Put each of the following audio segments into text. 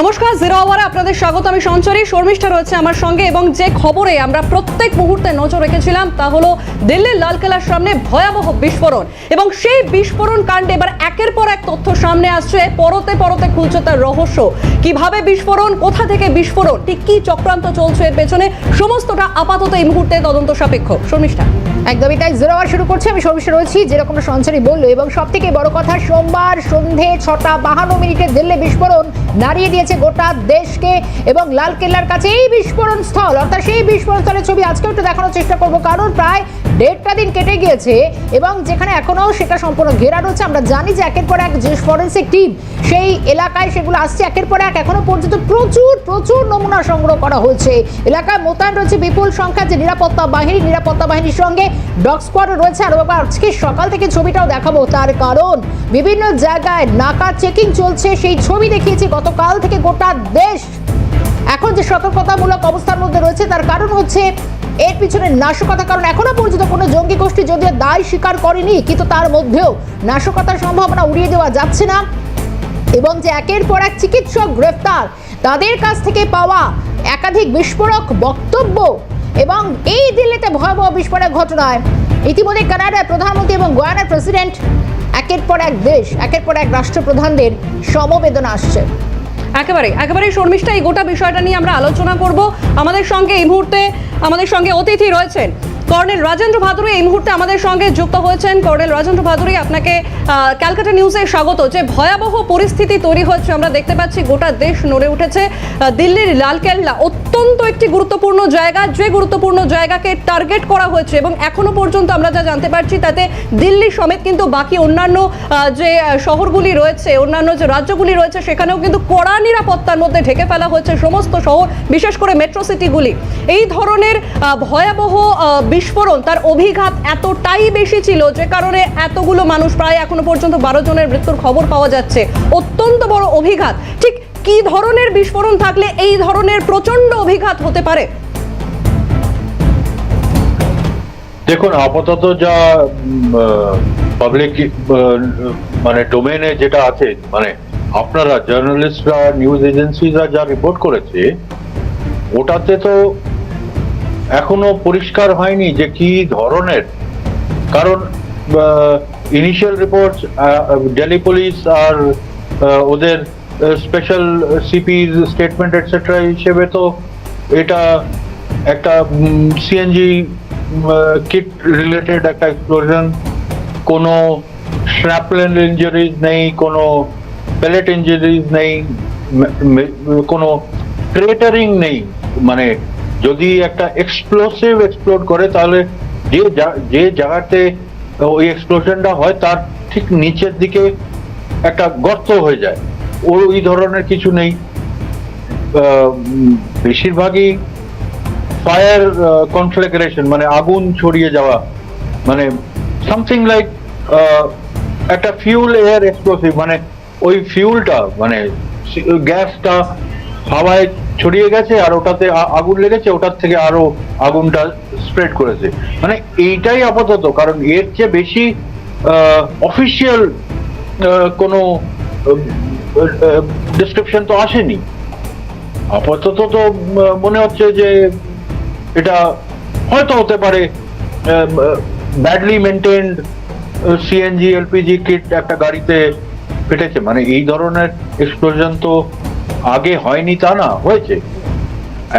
নমস্কার জিরো আওয়ারে আপনাদের স্বাগত। আমি সঞ্চরী, শর্মিষ্ঠা রয়েছে আমার সঙ্গে এবং যে খবরে আমরা প্রত্যেক মুহূর্তে নজর রেখেছিলাম তা হলো দিল্লির লালকেলার সামনে ভয়াবহ বিস্ফোরণ এবং সেই বিস্ফোরণ কাণ্ডে এবার একের পর এক তথ্য সামনে আসছে। পরতে পরতে খুলছে তার রহস্য। কীভাবে বিস্ফোরণ, কোথা থেকে বিস্ফোরণ, ঠিক কি চক্রান্ত চলছে এর পেছনে, সমস্তটা আপাতত এই মুহূর্তে তদন্ত সাপেক্ষ। শর্মিষ্ঠা। একদমই তাই জিরো আওয়ার শুরু করছে। আমি সর্বশেষ রয়েছি যেরকম সঞ্চারী বলল। এবং সব থেকে বড় কথা, সোমবার সন্ধে ছটা বাহান্ন মিনিটে দিল্লি বিস্ফোরণ নাড়িয়ে দিয়েছে গোটা দেশকে এবং লাল কেল্লার কাছে এই বিস্ফোরণ স্থল। অর্থাৎ সেই বিস্ফোরণ স্থলের ছবি আজকে একটু দেখানোর চেষ্টা করব, কারণ প্রায় দেড়টা দিন কেটে গিয়েছে এবং যেখানে এখনও সেটা সম্পূর্ণ ঘেরা রয়েছে। আমরা জানি যে একের পর এক যে ফরেন্সিক টিম সেই এলাকায় সেগুলো আসছে, একের পর এক এখনও পর্যন্ত প্রচুর প্রচুর নমুনা সংগ্রহ করা হয়েছে। এলাকায় মোতায়েন রয়েছে বিপুল সংখ্যা যে নিরাপত্তা বাহিনী, নিরাপত্তা বাহিনীর সঙ্গে ডগ স্কোয়াড রয়েছে। আর বাবা, আজকে সকাল থেকে ছবিটাও দেখাবো। তার কারণ বিভিন্ন জায়গায় নাকা চেকিং চলছে, সেই ছবি দেখিয়েছি গতকাল থেকে গোটা দেশ। এখন যে সতর্কতামূলক অবস্থার মধ্যে রয়েছে, তার কারণ হচ্ছে এর পিছনে নাশকতা। কারণ এখনও পর্যন্ত কোনো জঙ্গি গোষ্ঠী যদিও দায় স্বীকার করেনি, কিন্তু তার মধ্যেও নাশকতার সম্ভাবনা উড়িয়ে দেওয়া যাচ্ছে না। এবং যে একের পর এক চিকিৎসক গ্রেফতার, তাদের কাছ থেকে পাওয়া একাধিক বিস্ফোরক বক্তব্য এবং এই দিল্লিতে ভয়াবহ বিস্ফোরক ঘটনায়। ইতিমধ্যে কানাডার প্রধানমন্ত্রী এবং গয়ানার প্রেসিডেন্ট একের পর এক দেশ, একের পর এক রাষ্ট্রপ্রধানদের সমবেদনা আসছে। একেবারে একেবারে শর্মিষ্ঠা, এই গোটা বিষয়টা নিয়ে আমরা আলোচনা করব। আমাদের সঙ্গে এই মুহূর্তে, আমাদের সঙ্গে অতিথি রয়েছেন কর্নেল রাজেন্দ্র ভাদুরী এই মুহূর্তে আমাদের সঙ্গে যুক্ত হয়েছেন। কর্নেল রাজেন্দ্র ভাদুরী, আপনাকে ক্যালকাটা নিউজে স্বাগত। যে ভয়াবহ পরিস্থিতি তৈরি হচ্ছে আমরা দেখতে পাচ্ছি গোটা দেশ নড়ে উঠেছে। দিল্লির লালকেল্লা অত্যন্ত একটি গুরুত্বপূর্ণ জায়গা, যে গুরুত্বপূর্ণ জায়গাকে টার্গেট করা হয়েছে এবং এখনও পর্যন্ত আমরা যা জানতে পারছি তাতে দিল্লি সমেত কিন্তু বাকি অন্যান্য যে, শহরগুলি রয়েছে, অন্যান্য যে রাজ্যগুলি রয়েছে, সেখানেও কিন্তু কড়া নিরাপত্তার মধ্যে ঢেকে ফেলা হয়েছে সমস্ত শহর, বিশেষ করে মেট্রো সিটিগুলি। এই ধরনের ভয়াবহ বিস্ফোরণ। তার অভিঘাত এতটাই বেশি ছিল যে কারণে এতগুলো মানুষ প্রায় এখনও পর্যন্ত বারো জনের মৃত্যুর খবর পাওয়া যাচ্ছে। অত্যন্ত বড় অভিঘাত। ঠিক কি ধরনের বিস্ফোরণ থাকলে এই ধরনের প্রচণ্ড অভিঘাত হতে পারে? দেখুন, আপাতত যা পাবলিক মানে ডোমেনে যেটা আছে মানে আপনারা জার্নালিস্টরা নিউজ এজেন্সিরা যা রিপোর্ট করেছে, ওটাতে তো এখনও পরিষ্কার হয়নি যে কি ধরনের। কারণ ইনিশিয়াল রিপোর্ট ডেলি পুলিশ আর ওদের স্পেশাল সিপি স্টেটমেন্ট এটসেট্রা হিসেবে তো এটা একটা সিএনজি কিট রিলেটেড একটা এক্সপ্লোশন কোনো স্ন্যাপলেন ইঞ্জুরিজ নেই, কোনো প্যালেট ইঞ্জুরিজ নেই কোনো ক্রেটারিং নেই মানে যদি একটা এক্সপ্লোসিভ এক্সপ্লোড করে, তাহলে যে যে জায়গাতে ওই এক্সপ্লোশনটা হয়, তার ঠিক নিচের দিকে একটা গর্ত হয়ে যায়। ওই ধরনের কিছু নেই। বেশিরভাগই ফায়ার কনফ্লাগ্রেশন মানে আগুন ছড়িয়ে যাওয়া মানে সামথিং লাইক একটা ফিউল এয়ার এক্সপ্লোসিভ মানে ওই ফিউলটা মানে গ্যাসটা হাওয়ায় ছড়িয়ে গেছে আর ওটাতে আগুন লেগেছে, ওটার থেকে আরও আগুনটা স্প্রেড করেছে। মানে এইটাই আপাতত, কারণ এর চেয়ে বেশি অফিসিয়াল কোনো ডিসক্রিপশন তো আসেনি। আপাতত তো মনে হচ্ছে যে এটা হয়তো হতে পারে badly maintained CNG LPG kit একটা গাড়িতে ফেটেছে। মানে এই ধরনের এক্সপ্লোশন তো আগে হয়নি তা না, হয়েছে।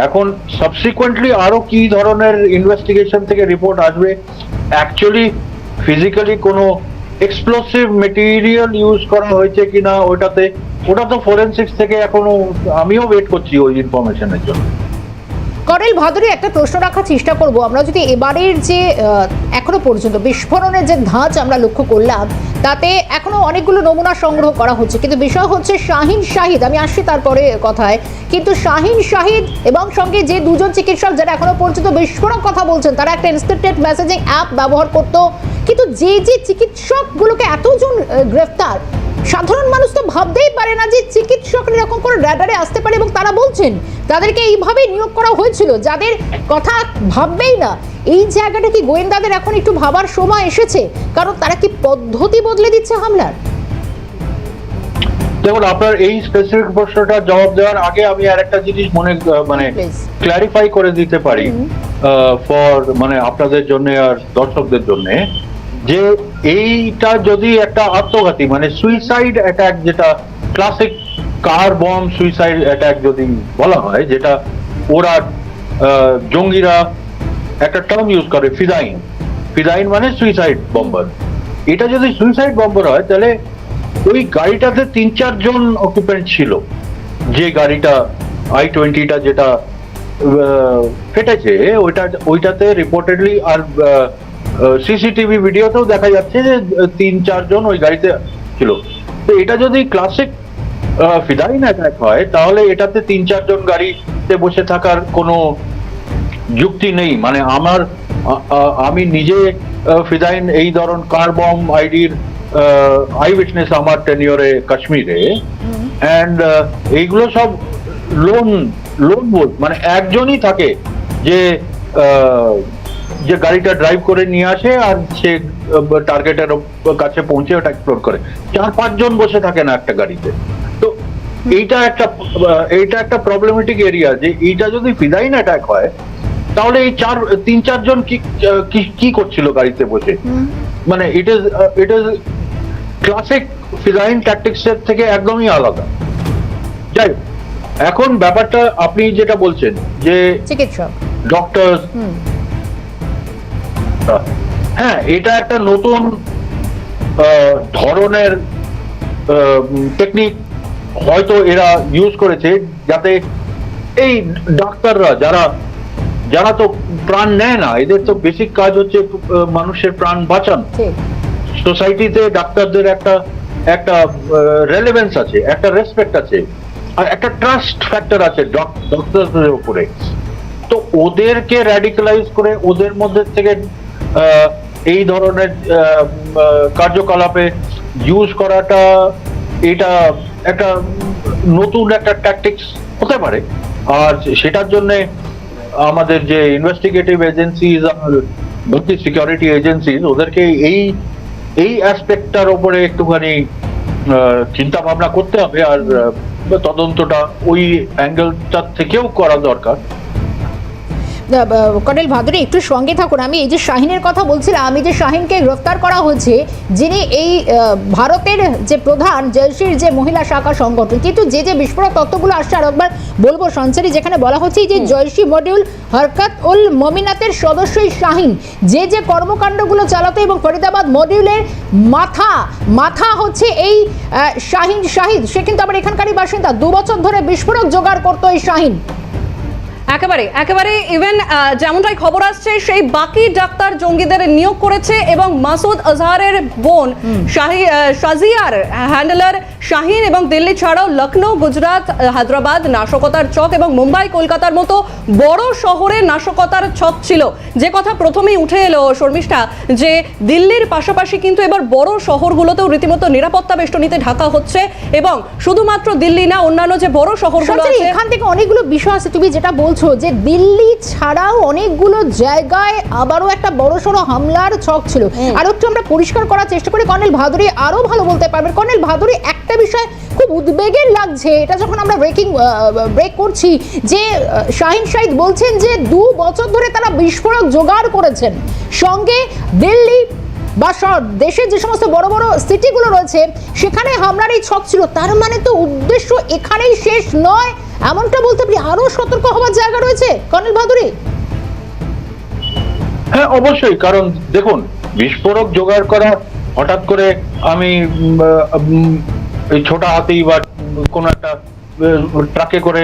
এখন সাবসিকুয়েন্টলি আরও কি ধরনের ইনভেস্টিগেশন থেকে রিপোর্ট আসবে? অ্যাকচুয়ালি ফিজিক্যালি কোনো এক্সপ্লোসিভ মেটেরিয়াল ইউজ করা হয়েছে কিনা ওটাতে, ওটা তো ফরেন্সিক্স থেকে এখনও আমিও ওয়েট করছি ওই ইনফরমেশনের জন্য। কর্নেল ভাদুরী, একটা প্রশ্ন রাখার চেষ্টা করব। আমরা যদি এবারের যে এখনও পর্যন্ত বিস্ফোরণের যে ধাঁচ আমরা লক্ষ্য করলাম তাতে এখনও অনেকগুলো নমুনা সংগ্রহ করা হচ্ছে। কিন্তু বিষয় হচ্ছে শাহিন শাহিদ, আমি আসছি তারপরে কথায়। কিন্তু শাহিন শাহিদ এবং সঙ্গে যে দুজন চিকিৎসক যারা এখনও পর্যন্ত বিস্ফোরক কথা বলছেন, তারা একটা ইনস্ক্রিপ্টেড মেসেজিং অ্যাপ ব্যবহার করতো। কিন্তু যে যে চিকিৎসকগুলোকে এতজন গ্রেফতার সাধারণ মানুষ তো ভাবতেই পারে না যে চিকিৎসক এরকম করে র্যাডারে আসতে পারে এবং তারা বলছেন তাদেরকে এইভাবে নিয়োগ করা হয়েছিল। যাদের কথা ভাববেই না। এই জায়গাটা কি গোয়েন্দাদের এখন একটু ভাবার সময় এসেছে? কারণ তারা কি পদ্ধতি বদলে দিচ্ছে হামলার? দেখুন আপনার এই স্পেসিফিক প্রশ্নটার জবাব দেওয়ার আগে আমি আর একটা জিনিস মনে মানে ক্লারিফাই করে দিতে পারি ফর মানে আপনাদের জন্য আর দর্শকদের জন্য। যে এইটা যদি একটা আত্মঘাতী মানে সুইসাইড অ্যাটাক যেটা classic car bomb suicide attack যদি বলা হয়, যেটা ওরা জঙ্গিরা একটা টার্ম ইউজ করে ফিদাইন ফিদাইন মানে সুইসাইড বম্বার এটা যদি সুইসাইড বম্বার হয়, তাহলে ওই গাড়িটাতে তিন চারজন অকুপেন্ট ছিল। যে গাড়িটা আই টোয়েন্টিটা যেটা ফেটেছে, ওইটা, ওইটাতে রিপোর্টেডলি আর সিসিটিভি ভিডিওতেও দেখা যাচ্ছে যে তিন চারজন ওই গাড়িতে ছিল। তো এটা যদি ক্লাসিক ফিদাইন অ্যাটাক হয় তাহলে এটাতে তিন চারজন গাড়িতে বসে থাকার কোনো যুক্তি নেই। মানে আমার আমি নিজে ফিদাইন এই ধরন কার বম আইডির আই উইটনেস আমার টেনিয়রে কাশ্মীরে। অ্যান্ড এইগুলো সব লোন লোন বোধ মানে একজনই থাকে যে যে গাড়িটা ড্রাইভ করে নিয়ে আসে আর সে টার্গেটের কাছে পৌঁছে ওটা এক্সপ্লোর করে। চার পাঁচজন বসে থাকে না একটা গাড়িতে। তো এইটা একটা এইটা একটা প্রবলেমেটিক এরিয়া যে এইটা যদি ফিদাইন অ্যাটাক হয় তাহলে এই চার তিন চারজন কি কি- করছিল গাড়িতে বসে? মানে it is it is classic fidayeen tactics এর থেকে একদমই আলাদা। যাই এখন ব্যাপারটা আপনি যেটা বলছেন যে চিকিৎসক। ডক্টর হ্যাঁ এটা একটা নতুন ধরনের টেকনিক হয়তো এরা ইউজ করেছে যাতে এই ডাক্তাররা যারা যারা তো প্রাণ নেয় না এদের তো বেসিক কাজ হচ্ছে মানুষের প্রাণ বাঁচানো। সোসাইটিতে ডাক্তারদের একটা একটা রেলেভেন্স আছে একটা রেসপেক্ট আছে আর একটা ট্রাস্ট ফ্যাক্টর আছে ডক্টরদের উপরে। তো ওদেরকে র্যাডিক্যালাইজ করে ওদের মধ্যে থেকে এই ধরনের কার্যকলাপে ইউজ করাটা এটা একটা নতুন একটা ট্যাকটিক্স হতে পারে। আর সেটার জন্য আমাদের যে ইনভেস্টিগেটিভ এজেন্সিজ আর বাকি সিকিউরিটি এজেন্সিজ ওদেরকে এই এই অ্যাসপেক্টটার উপরে একটুখানি চিন্তা ভাবনা করতে হবে। আর তদন্তটা ওই অ্যাঙ্গেলটার থেকেও করা দরকার। কর্নেল ভাদুরী একটু সঙ্গে থাকুন। আমি এই যে শাহিনের কথা বলছিলাম আমি যে শাহিনকে গ্রেফতার করা হয়েছে যিনি এই ভারতের যে প্রধান জলসির যে মহিলা শাখা সংগঠন কিন্তু যে যে বিস্ফোরক তত্ত্বগুলো আসছে আর একবার বলব সঞ্চারী যেখানে বলা হচ্ছে যে জলসি মডিউল হরকত উল মমিনাতের সদস্যই শাহিন। যে যে কর্মকাণ্ডগুলো চালাতো এবং ফরিদাবাদ মডিউলের মাথা মাথা হচ্ছে এই শাহিন শাহিদ। সে কিন্তু আবার এখানকারই বাসিন্দা। দু বছর ধরে বিস্ফোরক জোগাড় করতো এই শাহিন। একেবারে একেবারে ইভেন যেমনটাই খবর আসছে সেই বাকি ডাক্তার জঙ্গিদের নিয়োগ করেছে এবং মাসুদ আজহারের বোন শাহি শাজিয়ার হ্যান্ডেলার শাহিন এবং দিল্লি ছাড়াও লখনৌ গুজরাট হায়দ্রাবাদ নাশকতার ছক এবং মুম্বাই কলকাতার মতো বড় শহরে নাশকতার ছক ছিল। যে কথা প্রথমেই উঠে এলো শর্মিষ্ঠা যে দিল্লির পাশাপাশি কিন্তু এবার বড় শহরগুলোতেও রীতিমতো নিরাপত্তা বেষ্টনীতে ঢাকা হচ্ছে এবং শুধুমাত্র দিল্লি না অন্যান্য যে বড় শহরগুলো আছে এখান থেকে অনেকগুলো বিষয় আছে। তুমি যেটা বলছো যে দিল্লি ছাড়াও অনেকগুলো জায়গায় আবারও একটা বড়সড় হামলার ছক ছিল। আর একটু আমরা পরিষ্কার করার চেষ্টা করি। কর্নেল ভাদুরী আরও ভালো বলতে পারবেন। কর্নেল ভাদুরী একটা বিষয় খুব উদ্বেগের লাগছে। এটা যখন আমরা ব্রেকিং ব্রেক করছি যে শাহিন শাহিদ বলছেন যে দু বছর ধরে তারা বিস্ফোরক জোগাড় করেছেন। সঙ্গে দিল্লি বা দেশের যে সমস্ত বড় বড় সিটিগুলো রয়েছে, সেখানে হামলার এই ছক ছিল। তার মানে তো উদ্দেশ্য এখানেই শেষ নয়। এমনটা বলতে পারি আরও সতর্ক হওয়ার জায়গা রয়েছে? কর্নেল ভাদুরী। হ্যাঁ অবশ্যই। কারণ দেখুন, বিস্ফোরক জোগাড় করা, হঠাৎ করে আমি এই ছোট হাতেই বা কোনো একটা ট্রাকে করে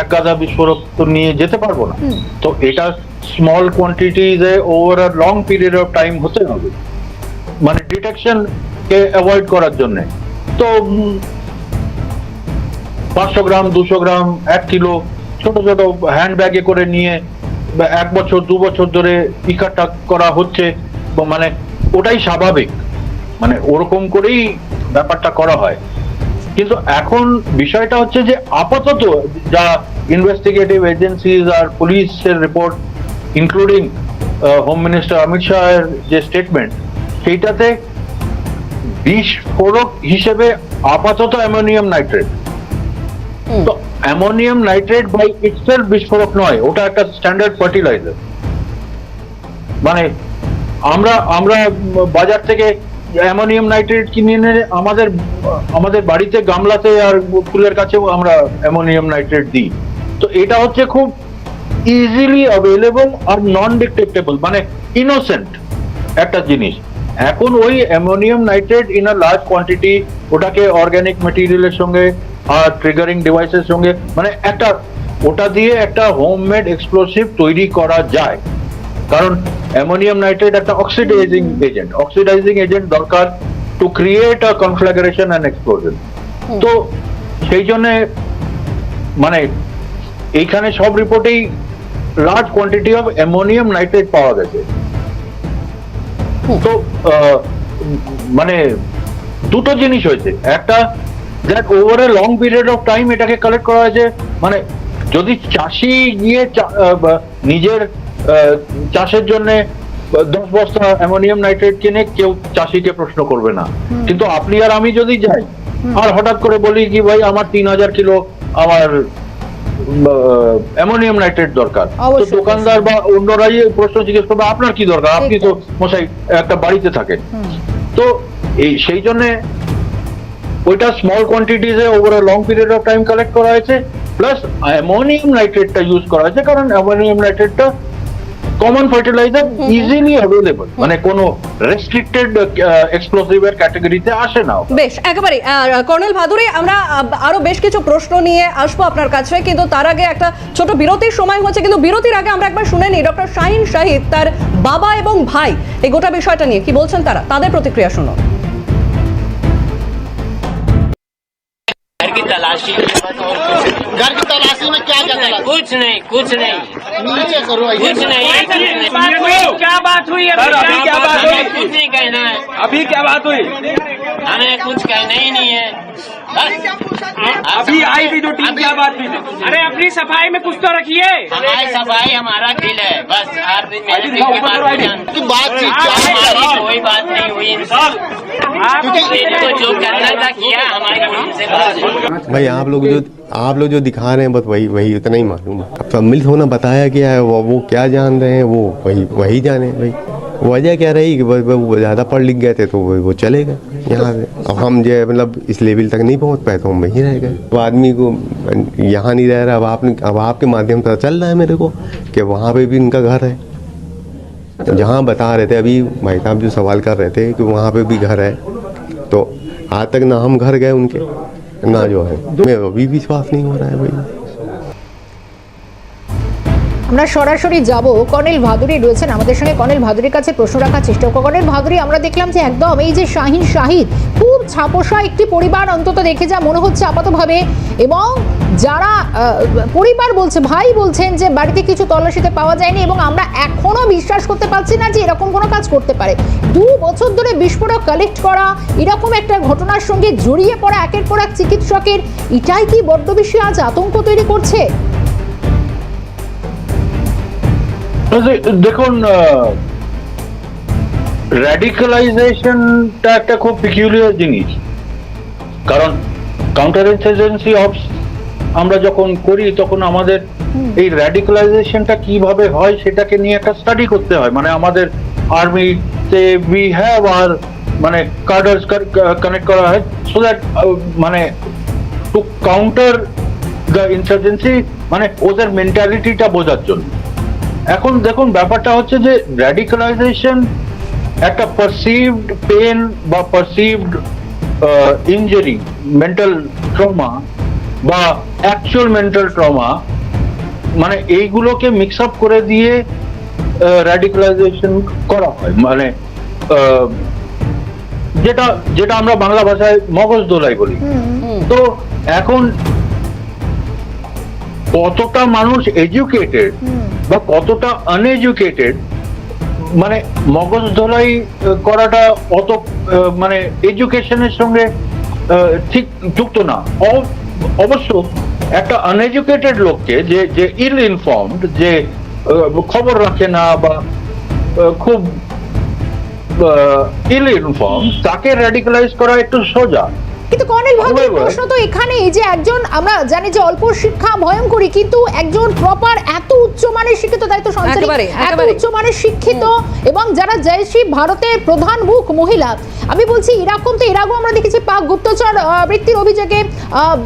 এক গাদা বিস্ফোরক তো নিয়ে যেতে পারব না। তো এটা small কোয়ান্টিটিজে over a long period of time হতে হবে। মানে ডিটেকশন কে অ্যাভয়েড করার জন্য। তো পাঁচশো গ্রাম দুশো গ্রাম এক কিলো ছোট ছোট হ্যান্ড ব্যাগে করে নিয়ে বা এক বছর দু বছর ধরে ইকাটা করা হচ্ছে। মানে ওটাই স্বাভাবিক। মানে ওরকম করেই ব্যাপারটা করা হয়। কিন্তু এখন বিষয়টা হচ্ছে যে আপাতত যা ইনভেস্টিগেটিভ এজেন্সিজ আর পুলিশের report including home minister Amit শাহের যে স্টেটমেন্ট সেইটাতে বিস্ফোরক হিসেবে আপাতত অ্যামোনিয়াম নাইট্রেট। তো অ্যামোনিয়াম নাইট্রেট বাই ইটসেলফ বিস্ফোরক নয় ওটা একটা স্ট্যান্ডার্ড ফার্টিলাইজার মানে আমরা আমরা বাজার থেকে অ্যামোনিয়াম নাইট্রেট কিনে এনে আমাদের আমাদের বাড়িতে গামলাতে আর ফুলের কাছেও আমরা অ্যামোনিয়াম নাইট্রেট দিই। তো এটা হচ্ছে খুব ইজিলি অ্যাভেলেবল আর নন ডিটেক্টেবল মানে ইনোসেন্ট একটা জিনিস। এখন ওই ammonium nitrate in a large quantity ওটাকে অর্গানিক ম্যাটেরিয়ালের সঙ্গে আর ট্রিগারিং ডিভাইসের সঙ্গে মানে একটা, ওটা দিয়ে একটা হোমমেড এক্সপ্লোসিভ তৈরি করা যায়। কারণ অ্যামোনিয়াম নাইট্রেট একটা অক্সিডাইজিং এজেন্ট অক্সিডাইজিং এজেন্ট দরকার to create a conflagration and explosion তো সেই জন্য মানে এইখানে সব রিপোর্টেই large quantity of ammonium nitrate পাওয়া গেছে। তো মানে দুটো জিনিস হয়েছে। একটা that over a long period of time এটাকে কালেক্ট করা হয়েছে। মানে যদি চাষি গিয়ে নিজের চাষের জন্য দশ বস্তা অ্যামোনিয়াম নাইট্রেট কিনে কেউ চাষিকে প্রশ্ন করবে না। কিন্তু আপনি আর আমি যদি যাই আর হঠাৎ করে বলি কি ভাই আমার তিন হাজার কিলো আমার অ্যামোনিয়াম নাইট্রেট দরকার। তো দোকানদার বা অন্যরাই প্রশ্ন জিজ্ঞেস করবে আপনার কি দরকার? আপনি তো মশাই একটা বাড়িতে থাকেন। তো এই সেই জন্য ওইটা small কোয়ান্টিটিজে over long period of time collect করা হয়েছে প্লাস অ্যামোনিয়াম নাইট্রেটটা ইউজ করা হয়েছে কারণ অ্যামোনিয়াম নাইট্রেটটা কমন ফার্টিলাইজার ইজিলি অ্যাভেলেবল মানে কোনো রেস্ট্রিক্টেড এক্সপ্লোসিভের ক্যাটাগরিতে আসে না ওটা। বেশ একেবারে কর্নেল ভাদুরী আমরা আহ, আরো বেশ কিছু প্রশ্ন নিয়ে আসবো আপনার কাছে কিন্তু তার আগে একটা ছোট বিরতির সময় হচ্ছে কিন্তু বিরতির আগে আমরা একবার শুনে নিই ডক্টর শাহিন শাহিদ তার বাবা এবং ভাই এই গোটা বিষয়টা নিয়ে কি বলছেন তারা তাদের প্রতিক্রিয়া শুনুন घर की तलाशी तलाशी कुछ नहीं कुछ नहीं। नीचे करो कुछ नहीं। बात हुई? क्या बात हुई? अभी क्या बात हुई? कुछ नहीं कहना है। अभी क्या बात हुई? हमें कुछ कहना ही नहीं है। अभी आई थी जो टीम क्या बात हुई? अरे अपनी सफ़ाई में कुछ तो रखिए। हमारी सफ़ाई हमारा दिल है। बस आप भी की बात नहीं क्या हमारी है? कोई बात नहीं हुई। तो जो करना था किया हमारी। भाई आप लोग जो आप लोग जो दिखा रहे हैं, बस वही वही उतना ही मालूम है। अब सम्मिलित होना बताया गया है, वो वो क्या जान रहे हैं, वो वही वही जाने भाई वजह क्या रही कि बस वो ज़्यादा पढ़ लिख गए थे तो वो वो चले गए यहाँ से। अब हम जो है मतलब इस लेवल तक नहीं पहुँच पाए तो हम वहीं रह गए। वो आदमी को, यहाँ नहीं रह रहा, अब आपने, अब आपके माध्यम से चल रहा है मेरे को कि वहाँ पे भी इनका घर है। जहाँ बता रहे थे अभी, भाई साहब जो सवाल कर रहे थे कि वहाँ पे भी घर है तो आज तक ना हम घर गए उनके। ना जो है मैं अभी विश्वास नहीं हो रहा है भाई আমরা সরাসরি যাব কর্নেল ভাদুরী রয়েছেন আমাদের সঙ্গে কর্নেল ভাদুরীর কাছে প্রশ্ন রাখার চেষ্টা করব কর্নেল ভাদুরী আমরা দেখলাম যে একদম এই যে শাহিন শাহিদ খুব ছাপোষা একটি পরিবার অন্তত দেখে যা মনে হচ্ছে আপাতভাবে এবং যারা আহ, পরিবার বলছে ভাই বলছেন যে বাড়িতে কিছু তল্লাশিতে পাওয়া যায়নি এবং আমরা এখনো বিশ্বাস করতে পারছি না যে এরকম কোনো কাজ করতে পারে দু বছর ধরে বিস্ফোরক কালেক্ট করা এরকম একটা ঘটনার সঙ্গে জড়িয়ে পড়া একের পর এক চিকিৎসকের এটাই কি বড্ড বেশি আজ আতঙ্ক তৈরি করছে? দেখুন র্যাডিক্যালাইজেশনটা একটা খুব পিকিউলিয়ার জিনিস। কারণ কাউন্টার ইনসার্জেন্সি অফ আমরা যখন করি তখন আমাদের এই র্যাডিক্যালাইজেশনটা কীভাবে হয় সেটাকে নিয়ে একটা স্টাডি করতে হয়। মানে আমাদের আর্মিতে উই হ্যাভ আর মানে কার্ডার্স কানেক্ট করা হয় সো দ্যাট মানে টু কাউন্টার দ্য ইনসার্জেন্সি মানে ওদের মেন্টালিটিটা বোঝার জন্য। এখন দেখুন, ব্যাপারটা হচ্ছে যে র্যাডিক্যালাইজেশন একটা পারসিভড পেন বা পারসিভড ইনজুরি মেন্টাল ট্রমা বা অ্যাকচুয়াল মেন্টাল ট্রমা মানে এইগুলোকে মিক্স আপ করে দিয়ে র্যাডিক্যালাইজেশন করা হয়। মানে যেটা যেটা আমরা বাংলা ভাষায় মগজ দোলাই বলি। তো এখন কতটা মানুষ এডুকেটেড বা কতটা আনএডুকেটেড মানে মগজ ধোলাই করাটা অত মানে এডুকেশনের সঙ্গে ঠিক যুক্ত না। অব- অবশ্য একটা আনএডুকেটেড লোককে যে যে ইল ইনফর্মড যে খবর রাখে না বা খুব ইল ইনফর্ম তাকে রেডিকালাইজ করা একটু সোজা। কিন্তু কর্নেল ভাদুরী প্রশ্ন তো এখানে যে একজন আমরা জানি যে অল্প শিক্ষা ভয়ঙ্করী কিন্তু একজন প্রপার এত উচ্চমানের শিক্ষিত তাই তো সঞ্চারী এত একেবারে। উচ্চমানের শিক্ষিত এবং যারা জয়শ্রী ভারতের প্রধান মুখ মহিলা আমি বলছি এরকম তো এর আগেও আমরা দেখেছি পাক গুপ্তচর বৃত্তির অভিযোগে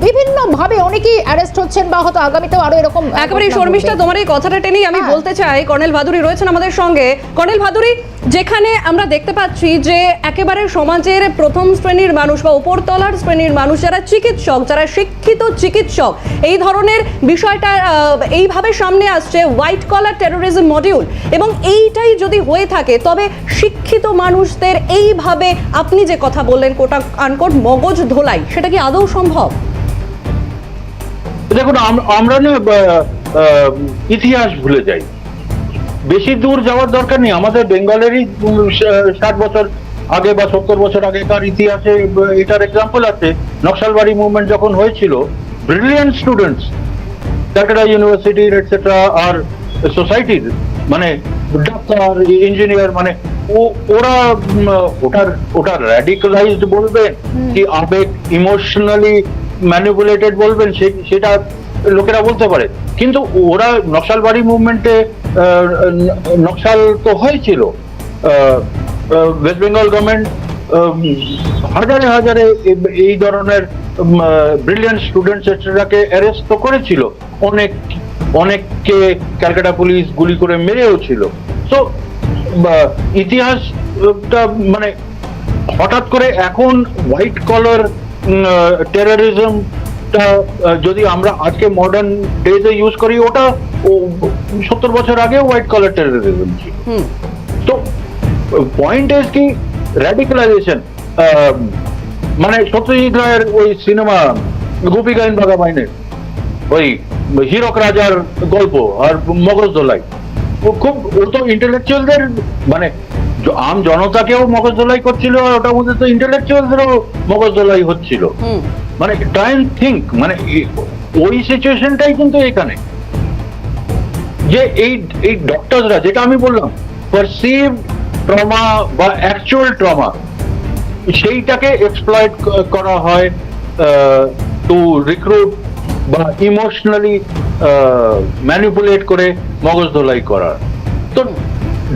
বিভিন্ন ভাবে অনেকেই অ্যারেস্ট হচ্ছেন বা হয়তো আগামীতেও আরও এরকম একেবারে শর্মিষ্ঠা তোমার এই কথাটা টেনেই আমি হ্যাঁ। বলতে চাই কর্নেল ভাদুরী রয়েছেন আমাদের সঙ্গে। কর্নেল ভাদুরী যেখানে আমরা দেখতে পাচ্ছি যে একেবারে সমাজের প্রথম শ্রেণির মানুষ বা উপরতলার শ্রেণির মানুষ যারা চিকিৎসক, যারা শিক্ষিত চিকিৎসক, এই ধরনের বিষয়টা এইভাবে সামনে আসছে হোয়াইট কলার টেরোরিজম মডিউল এবং এইটাই যদি হয়ে থাকে, তবে শিক্ষিত মানুষদের এইভাবে আপনি যে কথা বললেন কোটা আনকোট মগজ ধোলাই, সেটা কি আদৌ সম্ভব? দেখুন আমরা না ইতিহাস ভুলে যাই। বেশি দূর যাওয়ার দরকার নেই। আমাদের বেঙ্গলেরই ষাট বছর আগে বা সত্তর বছর আগে আগেকার ইতিহাসে এটার এক্সাম্পল আছে। নকশালবাড়ি মুভমেন্ট যখন হয়েছিল ব্রিলিয়ান্ট স্টুডেন্টস ক্যালকাটা ইউনিভার্সিটির এটসেট্রা আর সোসাইটির মানে ডাক্তার ইঞ্জিনিয়ার মানে ও ওরা ওটার ওটা র্যাডিক্যালাইজড বলবেন কি আবেগ ইমোশনালি ম্যানিপুলেটেড বলবেন সেটা লোকেরা বলতে পারে। কিন্তু ওরা নকশালবাড়ি মুভমেন্টে নকশাল তো হয়েছিল। ওয়েস্ট বেঙ্গল গভর্নমেন্ট হাজারে হাজারে এই ধরনের ব্রিলিয়ান্ট স্টুডেন্টস এটসেট্রাকে অ্যারেস্ট তো করেছিল। অনেক, অনেককে ক্যালকাটা পুলিশ গুলি করে মেরেও ছিল। তো ইতিহাসটা মানে হঠাৎ করে এখন হোয়াইট কলার টেরোরিজমটা যদি আমরা আজকে মডার্ন ডেজে ইউজ করি ওটা সত্তর বছর আগে হোয়াইট কলার টেরোরিজম ছিল। তো পয়েন্ট ইজ কি র্যাডিক্যালাইজেশন মানে সত্যজিৎ রায়ের ওই সিনেমা গোপী গাইন বাঘাবাইনের ওই হিরক রাজার গল্প আর মগজ দোলাই ও খুব ও তো ইন্টেলেকচুয়ালদের মানে আম জনতাকেও মগজ দোলাই করছিল আর ওটার মধ্যে তো ইন্টেলেকচুয়ালদেরও মগজ দোলাই হচ্ছিল। হুম। মানে ট্রাই থিঙ্ক মানে ওই সিচুয়েশনটাই কিন্তু এখানে। যে এই এই ডক্টরসরা যেটা আমি বললাম পারসিভ ট্রমা বা অ্যাকচুয়াল ট্রমা সেইটাকে এক্সপ্লয়েট করা হয় টু রিক্রুট বা ইমোশনালি ম্যানিপুলেট করে মগজ ধোলাই করার। তো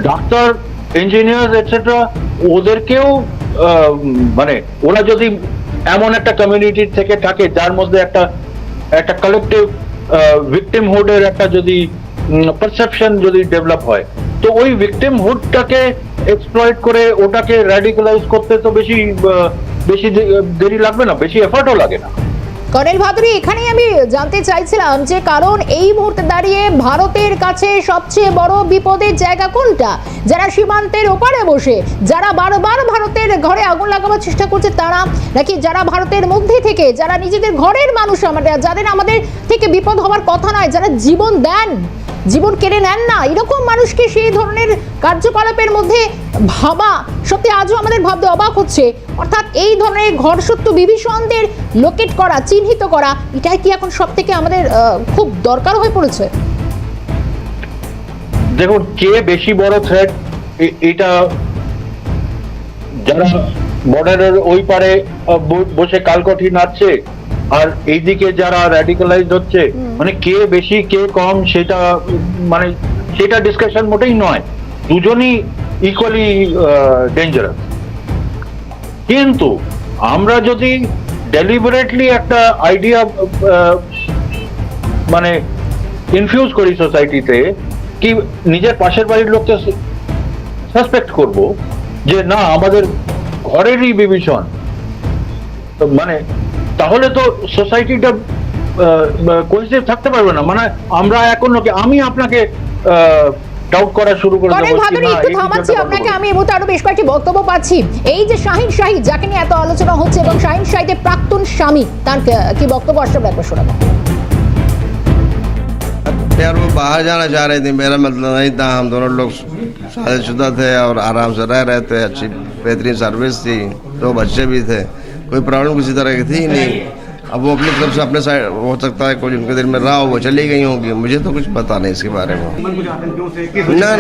ডাক্তার ইঞ্জিনিয়ার এটসেট্রা ওদেরকেও মানে ওরা যদি এমন একটা কমিউনিটি থেকে থাকে যার মধ্যে একটা একটা কালেকটিভ ভিকটিমহুডের একটা যদি পারসেপশন যদি ডেভেলপ হয়। তো ওই ভিকটিমহুডটাকে এক্সপ্লয়েট করে ওটাকে র্যাডিক্যালাইজ করতে তো বেশি বেশি দেরি লাগবে না, বেশি এফার্টও লাগে না। কর্নেল ভাদুরী, এখানেই আমি জানতে চাইছিলাম যে কারণ এই মুহূর্তে দাঁড়িয়ে ভারতের কাছে সবচেয়ে বড় বিপদের জায়গা কোনটা? যারা সীমান্তের ওপারে বসে, যারা বারবার ভারতের ঘরে আগুন লাগাবার চেষ্টা করছে তারা, নাকি যারা ভারতের মধ্যে থেকে, যারা নিজেদের ঘরের মানুষ আমাদের, যাদের আমাদের থেকে বিপদ হওয়ার কথা নয়, যারা জীবন দেন? জীবন কেড়ে নেন না। এরকম মানুষকে সেই ধরনের কার্যকলাপের মধ্যে ভাবা সত্যি আজও আমাদের ভাবতে অবাক হচ্ছে। অর্থাৎ এই ধরনের ঘরসত্য বিভীষণদের লোকেট করা, চিহ্নিত করা, এটাই কি এখন সব থেকে আমাদের খুব দরকার হয়ে পড়েছে? দেখুন, কে বেশি বড় থ্রেট এটা যারা বর্ডারের ওই পারে বসে কালকঠি নাচছে আর এইদিকে যারা র্যাডিক্যালাইজড হচ্ছে মানে কে বেশি কে কম সেটা মানে সেটা ডিসকাশন মোটেই নয়। দুজনই ইকুয়ালি ডেঞ্জারাস কিন্তু আমরা যদি ডেলিবারেটলি একটা আইডিয়া মানে ইনফিউজ করি সোসাইটিতে কি নিজের পাশের বাড়ির লোককে সাসপেক্ট করব যে না আমাদের ঘরেরই বিভীষণ। তো মানে তাহলে তো সোসাইটিটা কোহেসিভ থাকতে পারবে না মানে আমরা এখন লোকে আমি আপনাকে ডাউট করা শুরু করে কর্নেল দেবো কি ভাদুরী না, একটু এই থামাচ্ছি বিষয়টা আপনাকে বলবো। আমি এই মুহূর্তে আরো বেশ কয়েকটি বক্তব্য পাচ্ছি এই যে শাহিন শাহিদ যাকে নিয়ে এত আলোচনা হচ্ছে এবং শাহিন শাহিদের প্রাক্তন স্বামী তার কে- কি বক্তব্য আসলে একবার শোনাবো यार वो बाहर जाना चाह रहे थे मेरा मतलब नहीं था हम दोनों लोग शादीशुदा थे और आराम से रह रहे थे अच्छी बेहतरीन सर्विस थी दो बच्चे भी थे कोई प्रॉब्लम किसी तरह की थी? ही नहीं। अब वो अपनी तरफ़ से अपने साइड, हो सकता है कुछ उनके दिल में रहा हो, वो चली गई होंगी। मुझे तो कुछ पता नहीं इसके बारे में। ना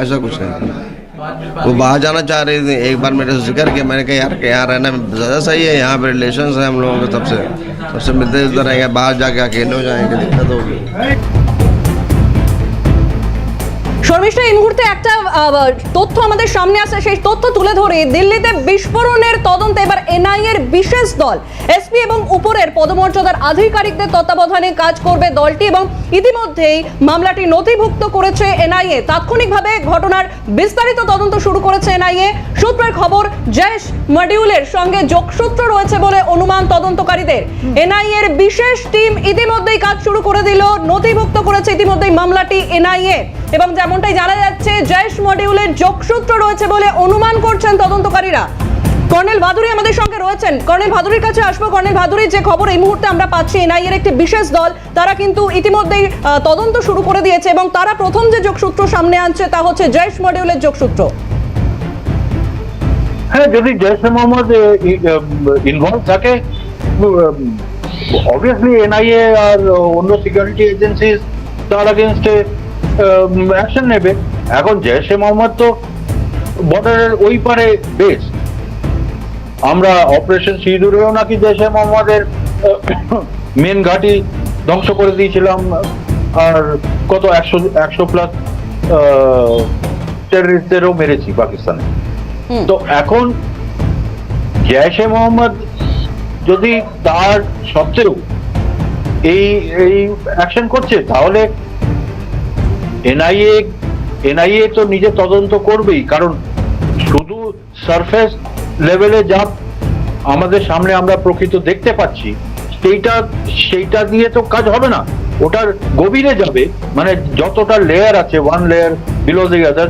ऐसा कुछ नहीं। वो बाहर जाना चाह रही थी, एक बार मेरे से ज़िक्र किया। मैंने कहा, यार यहाँ रहना ज़्यादा सही है यहाँ पे रिलेशन है हम लोगों के सबसे सबसे मिलते जुलते रहेंगे बाहर जाके अकेले हो जाएँगे, दिक्कत होगी। শর্মিষ্ঠা, এই মুহূর্তে একটা তথ্য আমাদের সামনে আসে। সেই তথ্য তুলে ধরে দিল্লিতে বিস্ফোরণের তদন্তে এবার এনআই এর বিশেষ দল। এসপি এবং উপরের পদমর্যাদার আধিকারিকদের তত্ত্বাবধানে কাজ করবে দলটি এবং ইতিমধ্যেই মামলাটি নথিভুক্ত করেছে এনআইএ তাৎক্ষণিকভাবে ঘটনার বিস্তারিত তদন্ত শুরু করেছে এনআইএ সূত্রের খবর জেশ মডিউলের সঙ্গে যোগসূত্র রয়েছে বলে অনুমান তদন্তকারীদের। এনআইএ এর বিশেষ টিম ইতিমধ্যেই কাজ শুরু করে দিল, নথিভুক্ত করেছে ইতিমধ্যেই মামলাটি এনআইএ এবং যেমনটাই জানা যাচ্ছে, জয়েশ মডিউলের যোগসূত্র রয়েছে বলে অনুমান করছেন তদন্তকারীরা। কর্নেল ভাদুরী আমাদের সঙ্গে রয়েছেন। কর্নেল ভাদুরীর কাছে আসব। কর্নেল ভাদুরীর যে খবর এই মুহূর্তে আমরা পাচ্ছি, এনআইএর একটি বিশেষ দল, তারা কিন্তু ইতিমধ্যেই তদন্ত শুরু করে দিয়েছে এবং তারা প্রথম যে যোগসূত্র সামনে আনছে তা হচ্ছে জয়েশ মডিউলের যোগসূত্র। হ্যাঁ যদি জৈশে মোহাম্মদ ইনভলভ থাকে অবভিয়াসলি এনআইএ আর অন্য সিকিউরিটি এজেন্সিজ তার আগেনস্টে অ্যাকশন নেবে। এখন জৈশে মোহাম্মদ তো বর্ডারের ওই পারে আমরা অপারেশন সিঁদুরেও নাকি মোহাম্মদের মেন ঘাঁটি ধ্বংস করে দিয়েছিলাম। আর কত একশো একশো প্লাস টেররিস্টদেরও মেরেছি পাকিস্তানে। তো এখন জয়শে মোহাম্মদ যদি তার সত্ত্বেও এই এই অ্যাকশন করছে তাহলে এনআইএ এনআইএ তো নিজে তদন্ত করবেই কারণ শুধু সারফেস লেভেলে যা আমাদের সামনে আমরা প্রকৃত দেখতে পাচ্ছি সেইটা সেইটা দিয়ে তো কাজ হবে না। ওটার গভীরে যাবে মানে যতটা লেয়ার আছে one layer below the other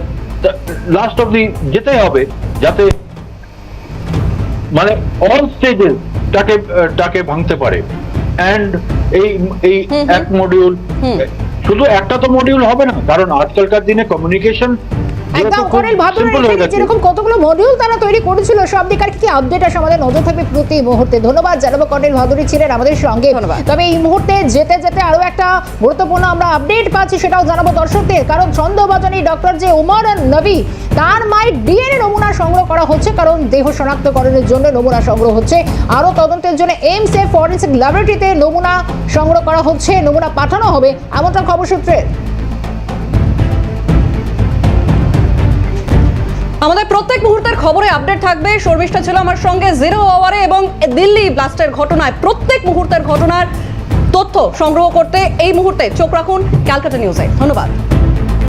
last of the যেতে হবে যাতে মানে অল স্টেজে তাকে তাকে ভাঙতে পারে। অ্যান্ড এই এই এক মডিউল শুধু একটা তো মডিউল হবে না। কারণ আজকালকার দিনে কমিউনিকেশন একদম যেরকম কতগুলো মডিউল তারা তৈরি করেছিল সব দিক আর কি আপডেট আমাদের নজর থাকবে প্রতি মুহূর্তে। ধন্যবাদ জানাব কর্নেল ভাদুরী ছিলেন আমাদের সঙ্গে। তবে এই মুহূর্তে যেতে যেতে আরও একটা গুরুত্বপূর্ণ আমরা আপডেট পাচ্ছি সেটাও জানাব দর্শকদের। কারণ সন্দেহভাজনী ডক্টর যে উমর নবী তার মায়ের ডিএনএ নমুনা সংগ্রহ করা হচ্ছে কারণ দেহ শনাক্তকরণের জন্য নমুনা সংগ্রহ হচ্ছে। আরও তদন্তের জন্য এইমস এ ফরেন্সিক ল্যাবরেটরিতে নমুনা সংগ্রহ করা হচ্ছে নমুনা পাঠানো হবে এমনটা খবর সূত্রে। আমাদের প্রত্যেক মুহূর্তের খবরে আপডেট থাকবে। শর্মিষ্ঠা ছিল আমার সঙ্গে জিরো আওয়ারে এবং দিল্লি ব্লাস্টের ঘটনায় প্রত্যেক মুহূর্তের ঘটনার তথ্য সংগ্রহ করতে এই মুহূর্তে চোখ রাখুন ক্যালকাটা নিউজে। ধন্যবাদ।